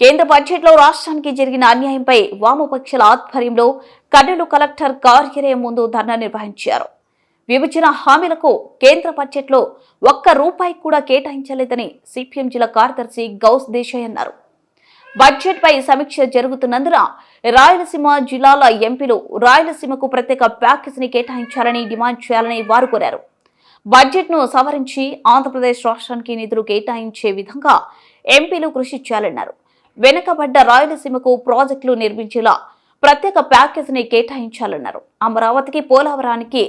కేంద్ర బడ్జెట్లో రాష్ట్రానికి జరిగిన అన్యాయంపై వామపక్షాల ఆధ్వర్యంలో కర్నూలు కలెక్టర్ కార్యాలయం ముందు ధర్నా నిర్వహించారు. విభజన హామీలకు కేంద్ర బడ్జెట్లో ఒక్క రూపాయి కూడా కేటాయించలేదని సిపిఎం జిల్లా కార్యదర్శి గౌస్ దేశాయ్ అన్నారు. బడ్జెట్పై సమీక్ష జరుగుతున్నందున రాయలసీమ జిల్లాల ఎంపీలు రాయలసీమకు ప్రత్యేక ప్యాకేజీని కేటాయించాలని డిమాండ్ చేయాలని వారు కోరారు. బడ్జెట్ను సవరించి ఆంధ్రప్రదేశ్ రాష్ట్రానికి నిధులు కేటాయించే విధంగా ఎంపీలు కృషి చేయాలన్నారు. వెనుకబడ్డ రాయలసీమకు ప్రాజెక్టులు నిర్మించేలా ప్రత్యేక ప్యాకేజ్ని కేటాయించాలన్నారు. అమరావతికి పోలవరానికి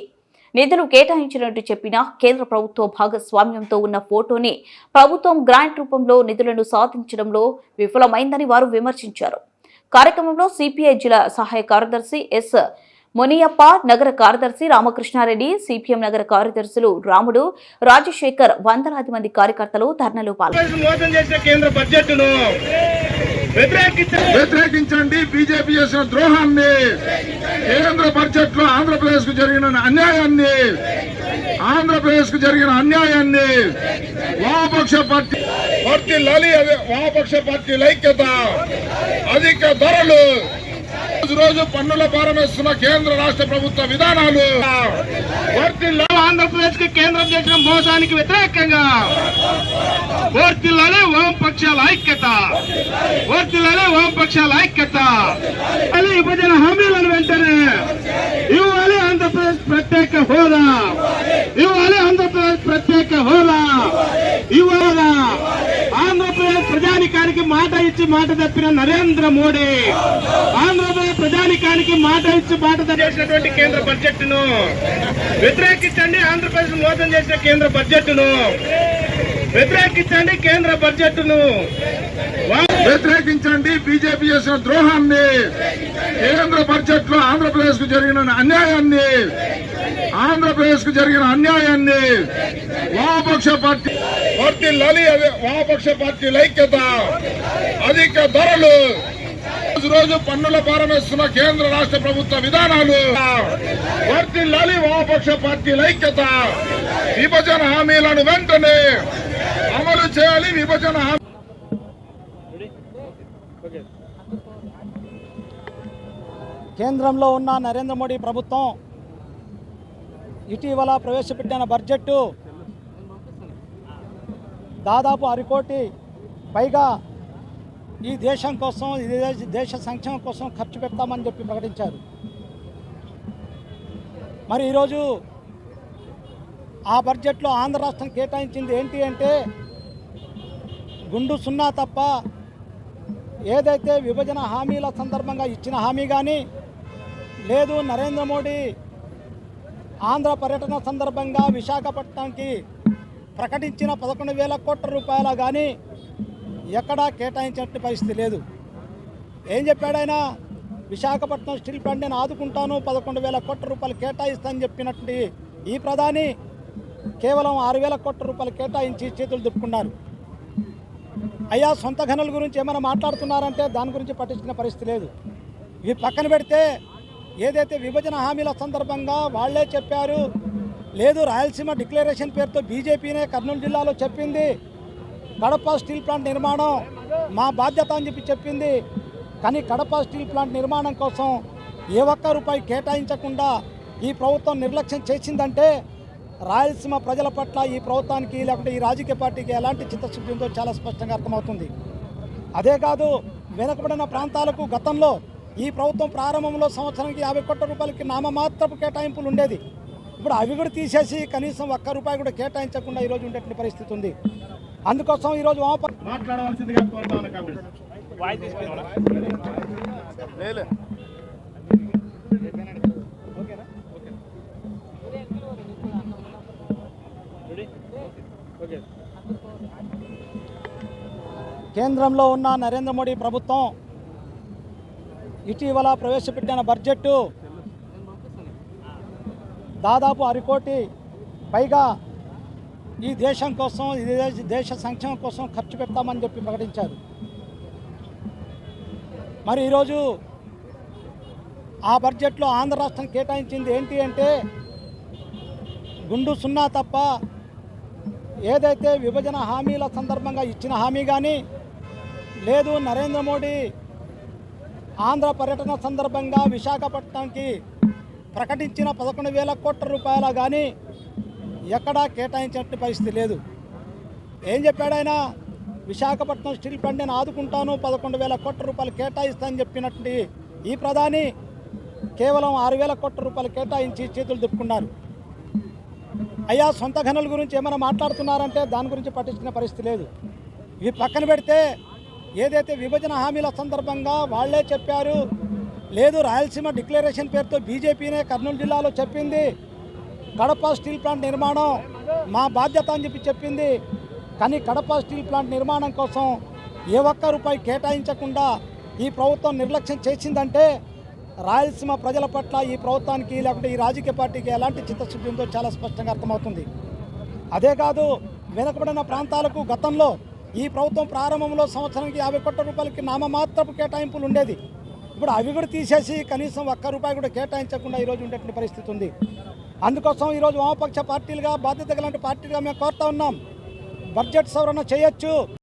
నిధులు కేటాయించినట్టు చెప్పిన కేంద్ర ప్రభుత్వ భాగస్వామ్యంతో ఉన్న ఫోటోని ప్రభుత్వం గ్రాంట్ రూపంలో నిధులను సాధించడంలో విఫలమైందని వారు విమర్శించారు. కార్యక్రమంలో సిపిఐ జిల్లా సహాయ కార్యదర్శి ఎస్ మునియప్ప నగర కార్యదర్శి రామకృష్ణారెడ్డి సిపిఎం నగర కార్యదర్శులు రాముడు రాజశేఖర్ వందలాది మంది కార్యకర్తలు ధర్నలో పాల్గొన్నారు. వ్యతిరేకించండి. బీజేపీ చేసిన ద్రోహాన్ని కేంద్ర బడ్జెట్లో ఆంధ్రప్రదేశ్కు జరిగిన అన్యాయాన్ని ఆంధ్రప్రదేశ్కు జరిగిన అన్యాయాన్ని వామపక్ష పార్టీ వర్తిల్లాలి అదే వామపక్ష పార్టీల ఐక్యత అధిక ధరలు. రోజు రోజు పన్నుల భారం వేస్తున్న కేంద్ర రాష్ట్ర ప్రభుత్వ విధానాలు. ఆంధ్రప్రదేశ్కి కేంద్రం చేసిన మోసానికి వ్యతిరేకంగా ఓర్తిల్లాలే వామపక్షాల ఐక్యత. ఓర్తిల్లాలే వామపక్షాల ఐక్యత. విభజన హామీలను వెంటనే ఇవ్వాలి ఆంధ్రప్రదేశ్ ప్రత్యేక హోదా ఇవ్వాలి ఆంధ్రప్రదేశ్ ప్రత్యేక హోదా ఇవ్వాలా ఆంధ్రప్రదేశ్ ప్రజానికానికి మాట ఇచ్చి మాట తప్పిన నరేంద్ర మోడీ. ఆంధ్రప్రదేశ్ ప్రజానికానికి మాట ఇచ్చి మాట చేసినటువంటి కేంద్ర బడ్జెట్ను వ్యతిరేకించండి ఆంధ్రప్రదేశ్ మోసం చేసిన కేంద్ర బడ్జెట్ను వ్యతిరేకించండి కేంద్ర బడ్జెట్ను వ్యతిరేకించండి బీజేపీ చేసిన ద్రోహాన్ని. కేంద్ర బడ్జెట్లో ఆంధ్రప్రదేశ్కు జరిగిన అన్యాయాన్ని ఆంధ్రప్రదేశ్కు జరిగిన అన్యాయాన్ని వామపక్ష పార్టీ లలి అదే వామపక్ష పార్టీల ఐక్యత అధిక ధరలు రోజు రోజు పన్నుల పారమేస్తున్న కేంద్ర రాష్ట్ర ప్రభుత్వ విధానాలు వర్తిల్లాలి వామపక్ష పార్టీల ఐక్యత విభజన హామీలను వెంటనే అమలు చేయాలి విభజన హామీ కేంద్రంలో ఉన్న నరేంద్ర మోడీ ప్రభుత్వం ఇటీవల ప్రవేశపెట్టిన బడ్జెట్ దాదాపు అరకోటి పైగా ఈ దేశం కోసం ఈ దేశ- దేశ సంక్షేమం కోసం ఖర్చు పెడతామని చెప్పి ప్రకటించారు. మరి ఈరోజు ఆ బడ్జెట్లో ఆంధ్ర రాష్ట్రం కేటాయించింది ఏంటి అంటే గుండు సున్నా తప్ప ఏదైతే విభజన హామీల సందర్భంగా ఇచ్చిన హామీ కానీ లేదు నరేంద్ర మోడీ ఆంధ్ర పర్యటన సందర్భంగా విశాఖపట్నంకి ప్రకటించిన పదకొండు వేల కోట్ల రూపాయల కానీ ఎక్కడా కేటాయించినట్టు పరిస్థితి లేదు. ఏం చెప్పాడైనా విశాఖపట్నం స్టీల్ ప్లాంట్ నేను ఆదుకుంటాను పదకొండు వేల కోట్ల రూపాయలు కేటాయిస్తానని చెప్పినట్టు ఈ ప్రధాని కేవలం ఆరు వేల కోట్ల రూపాయలు కేటాయించి చేతులు దుప్పుకున్నారు. అయ్యా సొంత గనుల గురించి ఏమైనా మాట్లాడుతున్నారంటే దాని గురించి పట్టించిన పరిస్థితి లేదు. ఇవి పక్కన పెడితే ఏదైతే విభజన హామీల సందర్భంగా వాళ్ళే చెప్పారు లేదు రాయలసీమ డిక్లరేషన్ పేరుతో బీజేపీనే కర్నూలు జిల్లాలో చెప్పింది కడప స్టీల్ ప్లాంట్ నిర్మాణం మా బాధ్యత అని చెప్పి చెప్పింది. కానీ కడప స్టీల్ ప్లాంట్ నిర్మాణం కోసం ఏ ఒక్క రూపాయి కేటాయించకుండా ఈ ప్రభుత్వం నిర్లక్ష్యం చేసిందంటే రాయలసీమ ప్రజల పట్ల ఈ ప్రభుత్వానికి లేకుంటే ఈ రాజకీయ పార్టీకి ఎలాంటి చిత్తశుద్ధి ఉందో చాలా స్పష్టంగా అర్థమవుతుంది. అదే కాదు వెనుకబడిన ప్రాంతాలకు గతంలో ఈ ప్రభుత్వం ప్రారంభంలో సంవత్సరానికి యాభై కోట్ల రూపాయలకి నామమాత్రపు కేటాయింపులు ఉండేది ఇప్పుడు అవి కూడా తీసేసి కనీసం ఒక్క రూపాయి కూడా కేటాయించకుండా ఈరోజు ఉండేటువంటి పరిస్థితి ఉంది. అందుకోసం ఈరోజు కేంద్రంలో ఉన్న నరేంద్ర మోడీ ప్రభుత్వం ఇటీవల ప్రవేశపెట్టిన బడ్జెట్ దాదాపు అరకోటి పైగా ఈ దేశం కోసం ఈ దేశ- దేశ సంక్షేమం కోసం ఖర్చు పెడతామని చెప్పి ప్రకటించారు. మరి ఈరోజు ఆ బడ్జెట్లో ఆంధ్ర రాష్ట్రం కేటాయించింది ఏంటి అంటే గుండు సున్నా తప్ప ఏదైతే విభజన హామీల సందర్భంగా ఇచ్చిన హామీ కానీ లేదు నరేంద్ర మోడీ ఆంధ్ర పర్యటన సందర్భంగా విశాఖపట్నంకి ప్రకటించిన పదకొండు వేల కోట్ల రూపాయల కానీ ఎక్కడా కేటాయించినట్టు పరిస్థితి లేదు. ఏం చెప్పాడైనా విశాఖపట్నం స్టీల్ ప్లాంట్ నేను ఆదుకుంటాను పదకొండు వేల కోట్ల రూపాయలు కేటాయిస్తానని చెప్పినట్టు ఈ ప్రధాని కేవలం ఆరు వేల కోట్ల రూపాయలు కేటాయించి చేతులు దుప్పుకున్నారు అయ్యా సొంత గనుల గురించి ఏమైనా మాట్లాడుతున్నారంటే దాని గురించి పట్టించుకునే పరిస్థితి లేదు. ఇవి పక్కన పెడితే ఏదైతే విభజన హామీల సందర్భంగా వాళ్ళే చెప్పారు లేదు రాయలసీమ డిక్లరేషన్ పేరుతో బీజేపీనే కర్నూలు జిల్లాలో చెప్పింది కడప స్టీల్ ప్లాంట్ నిర్మాణం మా బాధ్యత అని చెప్పి చెప్పింది. కానీ కడప స్టీల్ ప్లాంట్ నిర్మాణం కోసం ఏ ఒక్క రూపాయి కేటాయించకుండా ఈ ప్రభుత్వం నిర్లక్ష్యం చేసిందంటే రాయలసీమ ప్రజల పట్ల ఈ ప్రభుత్వానికి లేకుంటే ఈ రాజకీయ పార్టీకి ఎలాంటి చిత్తశుద్ధి ఉందో చాలా స్పష్టంగా అర్థమవుతుంది. అదే కాదు వెనుకబడిన ప్రాంతాలకు గతంలో ఈ ప్రభుత్వం ప్రారంభంలో సంవత్సరానికి యాభై కోట్ల రూపాయలకి నామమాత్రపు కేటాయింపులు ఉండేది. ఇప్పుడు అవి కూడా తీసేసి కనీసం ఒక్క రూపాయి కూడా కేటాయించకుండా ఈరోజు ఉండేటువంటి పరిస్థితి ఉంది. అందుకోసం ఈరోజు వామపక్ష పార్టీలుగా బాధ్యత గలాంటి పార్టీలుగా మేము కోరుతా ఉన్నాం. బడ్జెట్ సవరణ చేయొచ్చు.